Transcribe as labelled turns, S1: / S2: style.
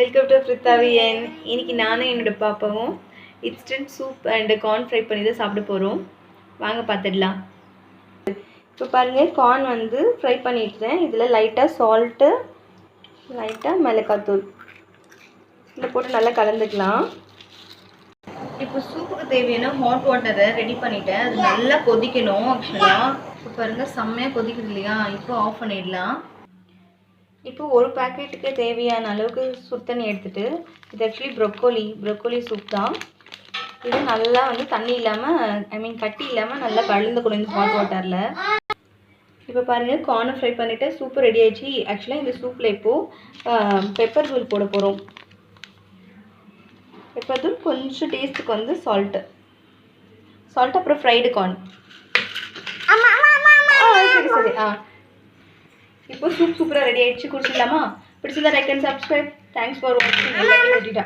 S1: Welcome to என் இன்னைக்கு நானும் என்னோட பாப்பாவும் instant soup and corn fry பண்ணி தான் சாப்பிட போகிறோம் வாங்க பார்த்துடலாம். இப்போ பாருங்கள் கார்ன் வந்து ஃப்ரை பண்ணிட்டுறேன் இதில் லைட்டாக சால்ட்டு லைட்டாக மிளகாத்தூள். இதில் போட்டு நல்லா கலந்துக்கலாம். இப்போ சூப்புக்கு தேவையான ஹாட் வாட்டரை ரெடி பண்ணிட்டேன். அது நல்லா கொதிக்கணும் ஆக்சுவலாக இப்போ பாருங்கள் செம்மையாக கொதிக்குது இல்லையா? இப்போ ஆஃப் பண்ணிடலாம். இப்போ ஒரு பேக்கெட்டுக்கு தேவையான அளவுக்கு சுடு தண்ணி எடுத்துட்டு இது ஆக்சுவலி ப்ரொக்கோலி ப்ரொக்கோலி சூப் தான். இது நல்லா வந்து தண்ணி இல்லாமல் ஐ மீன் கட்டி இல்லாமல் நல்லா கலந்துக்கணும் இந்த ஹாட் வாட்டரில் இப்போ பாருங்கள் கார்னை ஃப்ரை பண்ணிவிட்டு சூப்பு ரெடி ஆயிடுச்சு. ஆக்சுவலாக இந்த சூப்பில் இப்போது பெப்பர் தூள் போட போகிறோம் பெப்பர் தூள் கொஞ்சம் டேஸ்ட்டுக்கு வந்து சால்ட்டு சால்ட் அப்புறம் ஃப்ரைடு கார்ன் சரி சரி. ஆ. இப்போ சூப் சூப்பராக ரெடி ஆயிடுச்சு. குடிச்சிடலாமா? பிடிச்சிருந்தா like and subscribe thanks for வாட்சிங் எல்லாத்தையும் கொட்டிட்டா.